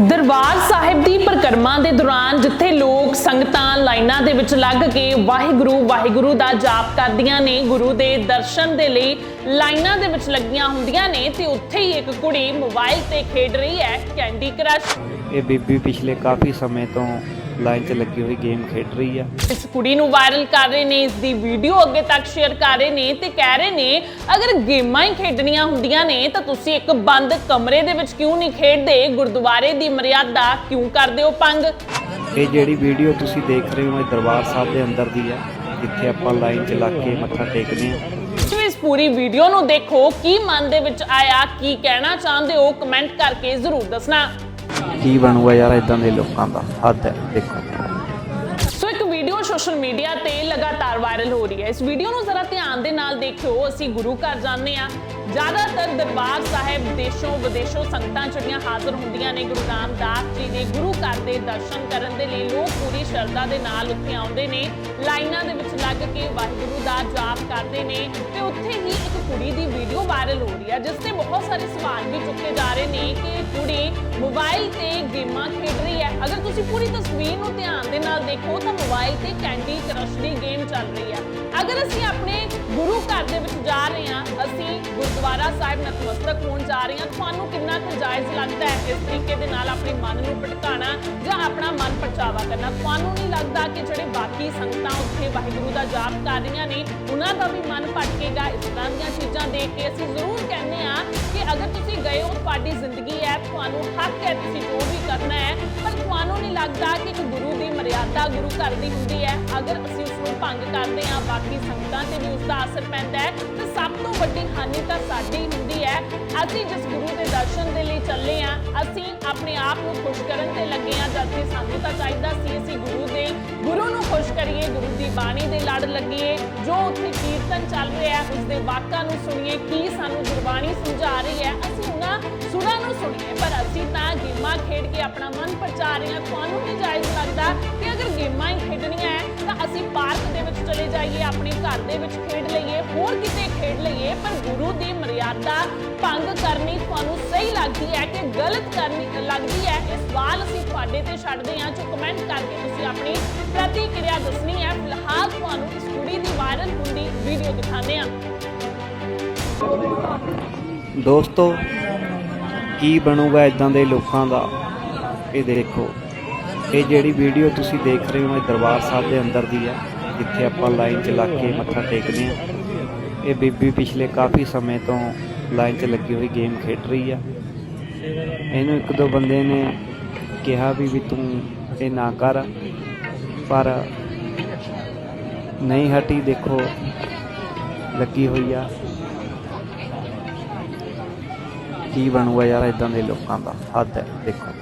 ਦਰਬਾਰ ਸਾਹਿਬ ਦੀ ਪਰਿਕਰਮਾ ਦੇ ਦੌਰਾਨ ਜਿੱਥੇ ਲੋਕ ਸੰਗਤਾਂ ਲਾਈਨਾਂ ਦੇ ਵਿੱਚ ਲੱਗ ਕੇ ਵਾਹਿਗੁਰੂ ਵਾਹਿਗੁਰੂ ਦਾ ਜਾਪ ਕਰਦੀਆਂ ਨੇ, ਗੁਰੂ ਦੇ ਦਰਸ਼ਨ ਦੇ ਲਈ ਲਾਈਨਾਂ ਦੇ ਵਿੱਚ ਲੱਗੀਆਂ ਹੁੰਦੀਆਂ ਨੇ ਤੇ ਉੱਥੇ ਹੀ ਇੱਕ ਕੁੜੀ ਮੋਬਾਈਲ ਤੇ ਖੇਡ ਰਹੀ ਹੈ, ਕੈਂਡੀ ਕ੍ਰਸ਼। ਇਹ ਬੀਬੀ ਪਿਛਲੇ ਕਾਫੀ ਸਮੇਂ ਤੋਂ ਲਾਈਨ 'ਚ ਲੱਗੀ ਹੋਈ ਗੇਮ ਖੇਡ ਰਹੀ ਆ। ਇਸ ਕੁੜੀ ਨੂੰ ਵਾਇਰਲ ਕਰ ਰਹੇ ਨੇ ਇਸ ਦੀ ਵੀਡੀਓ ਅੱਗੇ ਤੱਕ ਸ਼ੇਅਰ ਕਰ ਰਹੇ ਨੇ ਤੇ ਕਹਿ ਰਹੇ ਨੇ ਅਗਰ ਗੇਮਾਂ ਹੀ ਖੇਡਣੀਆਂ ਹੁੰਦੀਆਂ ਨੇ ਤਾਂ ਤੁਸੀਂ ਇੱਕ ਬੰਦ ਕਮਰੇ ਦੇ ਵਿੱਚ ਕਿਉਂ ਨਹੀਂ ਖੇਡਦੇ? ਗੁਰਦੁਆਰੇ ਦੀ ਮਰਿਆਦਾ ਕਿਉਂ ਕਰਦੇ ਹੋ ਪੰਗ ਇਹ ਜਿਹੜੀ ਵੀਡੀਓ ਤੁਸੀਂ ਦੇਖ ਰਹੇ ਹੋ ਇਹ ਦਰਬਾਰ ਸਾਹਿਬ ਦੇ ਅੰਦਰ ਦੀ ਆ। ਜਿੱਥੇ ਆਪਾਂ ਲਾਈਨ 'ਚ ਲੱਗ ਕੇ ਮੱਥਾ ਟੇਕਦੇ ਆ। ਤੁਸੀਂ ਇਸ ਪੂਰੀ ਵੀਡੀਓ ਨੂੰ ਦੇਖੋ ਕੀ ਮਨ ਦੇ ਵਿੱਚ ਆਇਆ ਕੀ ਕਹਿਣਾ ਚਾਹੁੰਦੇ ਹੋ ਕਮੈਂਟ ਕਰਕੇ ਜ਼ਰੂਰ ਦੱਸਣਾ। ਕੀ ਬਣੂਗਾ ਯਾਰ ਇਦਾਂ ਦੇ ਲੋਕਾਂ ਦਾ? ਹੱਦ ਹੈ, ਦੇਖੋ। ਸੋ ਇੱਕ ਵੀਡੀਓ ਸੋਸ਼ਲ ਮੀਡੀਆ ਤੇ ਲਗਾਤਾਰ ਵਾਇਰਲ ਹੋ ਰਹੀ ਹੈ। ਇਸ ਵੀਡੀਓ ਨੂੰ ਜ਼ਰਾ ਧਿਆਨ ਦੇ ਨਾਲ ਦੇਖਿਓ। ਅਸੀਂ ਗੁਰੂ ਘਰ ਜਾਂਦੇ ਆ ਜ਼ਿਆਦਾਤਰ ਦਰਬਾਰ ਸਾਹਿਬ ਦੇਸ਼ੋਂ ਵਿਦੇਸ਼ੋਂ ਸੰਗਤਾਂ ਜਿਹੜੀਆਂ ਹਾਜ਼ਰ ਹੁੰਦੀਆਂ ਨੇ, ਗੁਰੂ ਰਾਮਦਾਸ ਜੀ ਦੇ ਗੁਰੂ ਘਰ ਦੇ ਦਰਸ਼ਨ ਕਰਨ ਦੇ ਲਈ ਲੋਕ ਪੂਰੀ ਸ਼ਰਧਾ ਦੇ ਨਾਲ ਉੱਥੇ ਆਉਂਦੇ ਨੇ। ਲਾਈਨਾਂ ਦੇ ਵਿੱਚ ਲੱਗ ਕੇ ਵਾਹਿਗੁਰੂ ਦਾ ਜਾਪ ਕਰਦੇ ਨੇ ਤੇ ਉੱਥੇ ਹੀ ਇੱਕ ਕੁੜੀ ਦੀ ਵੀਡੀਓ ਵਾਇਰਲ ਹੋ ਰਹੀ ਹੈ, ਜਿਸ ਤੇ ਬਹੁਤ ਸਾਰੇ ਸਵਾਲ ਵੀ ਚੁੱਕੇ ਜਾ ਰਹੇ ਨੇ ਕਿ ਕੁੜੀ ਮੋਬਾਈਲ ਗੇਮਾਂ ਖੇਡ ਰਹੀ ਹੈ। ਅਗਰ ਤੁਸੀਂ ਪੂਰੀ ਤਸਵੀਰ ਨੂੰ ਧਿਆਨ ਦੇ ਨਾਲ ਦੇਖੋ, ਤਾਂ ਮੋਬਾਈਲ ਤੇ ਕੈਂਡੀ ਕ੍ਰਸ਼ ਦੀ ਗੇਮ ਚੱਲ ਰਹੀ ਹੈ। ਅਗਰ ਅਸੀਂ ਆਪਣੇ ਗੁਰੂ ਘਰ ਦੇ ਵਿੱਚ ਜਾ ਰਹੇ ਹਾਂ, ਅਸੀਂ ਗੁਰਦੁਆਰਾ ਸਾਹਿਬ ਨਤਮਸਤਕ ਹੋਣ ਜਾ ਰਹੇ ਹਾਂ, ਤੁਹਾਨੂੰ ਕਿੰਨਾ ਕੁ ਜਾਇਜ਼ ਲੱਗਦਾ ਹੈ ਇਸ ਤਰੀਕੇ ਦੇ ਨਾਲ ਆਪਣੇ ਮਨ ਨੂੰ ਭਟਕਾਣਾ ਜਾਂ ਆਪਣਾ ਮਨ ਪਰਚਾਵਾ ਕਰਨਾ? ਤੁਹਾਨੂੰ ਨਹੀਂ ਲੱਗਦਾ ਕਿ ਜਿਹੜੇ ਬਾਕੀ ਸੰਗਤਾਂ ਉੱਥੇ ਵਾਹਿਗੁਰੂ ਦਾ ਜਾਪ ਕਰ ਰਹੀਆਂ ਨੇ, ਉਹਨਾਂ ਦਾ ਵੀ ਮਨ ਭਟਕੇਗਾ? ਇਸ ਤਰ੍ਹਾਂ ਦੀਆਂ ਚੀਜ਼ਾਂ ਦੇਖ ਕੇ ਅਸੀਂ ਅਗਰ ਹੋ, ਤੁਹਾਡੀ ਜ਼ਿੰਦਗੀ ਹੈ, ਤੁਹਾਨੂੰ ਹੱਕ ਹੈ ਤੁਸੀਂ ਜੋ ਵੀ ਕਰਨਾ ਹੈ, ਪਰ ਤੁਹਾਨੂੰ ਨਹੀਂ ਲੱਗਦਾ ਕਿ ਇੱਕ ਗੁਰੂ ਦੀ ਮਰਿਆਦਾ ਗੁਰੂ ਘਰ ਦੀ ਹੁੰਦੀ ਹੈ। ਅਗਰ ਅਸੀਂ ਉਸ ਨੂੰ ਭੰਗ ਕਰਦੇ ਹਾਂ, ਬਾਕੀ ਸੰਗਤਾਂ ਤੇ ਵੀ ਉਸ ਦਾ ਅਸਰ ਪੈਂਦਾ ਹੈ, ਤੇ ਸਭ ਤੋਂ ਵੱਡੀ ਹਾਨੀ ਤਾਂ ਸਾਡੀ ਹੁੰਦੀ ਹੈ। ਅਸੀਂ ਜਿਸ ਗੁਰੂ ਦੇ ਦਰਸ਼ਨ ਦੇ ਲਈ ਚੱਲੇ ਹਾਂ, ਅਸੀਂ ਆਪਣੇ ਆਪ ਨੂੰ ਖੁਸ਼ ਕਰਨ ਤੇ ਲੱਗੇ ਹਾਂ ਜਦਕਿ ਸਾਨੂੰ ਤਾਂ ਚਾਹੀਦਾ ਸੀ ਅਸੀਂ ਗੁਰੂ ਦੇ, ਗੁਰੂ ਨੂੰ ਖੁਸ਼ ਕਰੀਏ, ਗੁਰੂ ਦੀ ਬਾਣੀ ਦੇ ਲੜ ਲੱਗੀਏ। ਜੋ ਉੱਥੇ ਕੀਰਤਨ ਚੱਲ ਰਿਹਾ ਹੈ ਉਸ ਦੇ ਵਾਕਾਂ ਨੂੰ ਸੁਣੀਏ, ਕੀ ਸਾਨੂੰ ਗੁਰਬਾਣੀ ਸਮਝਾ ਰਹੀ ਹੈ ਸੁਣੀਏ ਤਾਂ ਗੇਮਾਂ ਖੇਡ ਕੇ ਆਪਣਾ ਮਨ ਪਰਚਾ ਰਹੇ ਹਾਂ। ਤੁਹਾਨੂੰ ਨਹੀਂ ਜਾਇਜ਼ ਲੱਗਦਾ ਕਿ ਅਗਰ ਗੇਮਾਂ ਹੀ ਖੇਡਣੀਆਂ ਹੈ, ਤਾਂ ਅਸੀਂ ਪਾਰਕ ਦੇ ਵਿੱਚ ਚਲੇ ਜਾਈਏ, ਆਪਣੇ ਘਰ ਦੇ ਵਿੱਚ ਖੇਡ ਲਈਏ, ਹੋਰ ਕਿਤੇ ਖੇਡ ਲਈਏ, ਪਰ ਗੁਰੂ ਦੀ ਮਰਿਆਦਾ ਭੰਗ ਕਰਨੀ ਤੁਹਾਨੂੰ ਸਹੀ ਲੱਗਦੀ ਹੈ ਕਿ ਗਲਤ ਕਰਨੀ ਲੱਗਦੀ ਹੈ? ਇਹ ਸਵਾਲ ਅਸੀਂ ਤੁਹਾਡੇ ਤੇ ਛੱਡਦੇ ਹਾਂ, ਜੋ ਕਮੈਂਟ ਕਰਕੇ ਤੁਸੀਂ ਆਪਣੀ ਪ੍ਰਤੀਕਿਰਿਆ ਦੱਸਣੀ ਹੈ। ਫਿਲਹਾਲ ਤੁਹਾਨੂੰ ਇਸ ਕੁੜੀ ਦੀ ਵਾਇਰਲ ਹੁੰਦੀ ਵੀਡੀਓ ਦਿਖਾਉਂਦੇ ਹਾਂ। ਦੋਸਤੋ ਕੀ ਬਣੂਗਾ ਇਦਾਂ ਦੇ ਲੋਕਾਂ ਦਾ? ਇਹ ਦੇਖੋ, ਇਹ ਜਿਹੜੀ ਵੀਡੀਓ ਤੁਸੀਂ ਦੇਖ ਰਹੇ ਹੋ, ਇਹ ਦਰਬਾਰ ਸਾਹਿਬ ਦੇ ਅੰਦਰ ਦੀ ਆ, ਜਿੱਥੇ ਆਪਾਂ ਲਾਈਨ 'ਚ ਲੱਗ ਕੇ ਮੱਥਾ ਟੇਕਦੇ ਆ। ਇਹ ਬੀਬੀ ਪਿਛਲੇ ਕਾਫੀ ਸਮੇਂ ਤੋਂ ਲਾਈਨ 'ਚ ਲੱਗੀ ਹੋਈ ਗੇਮ ਖੇਡ ਰਹੀ ਆ। ਇਹਨੂੰ ਇੱਕ ਦੋ ਬੰਦੇ ਨੇ ਕਿਹਾ ਵੀ ਵੀ ਤੂੰ ਇਹ ਨਾ ਕਰ। ਪਰ ਨਹੀਂ ਹਟੀ, ਦੇਖੋ, ਲੱਗੀ ਹੋਈ ਆ। ਕੀ ਬਣੂਗਾ ਯਾਰ ਇਦਾਂ ਦੇ ਲੋਕਾਂ ਦਾ ਹੱਦ ਹੈ ਦੇਖੋ।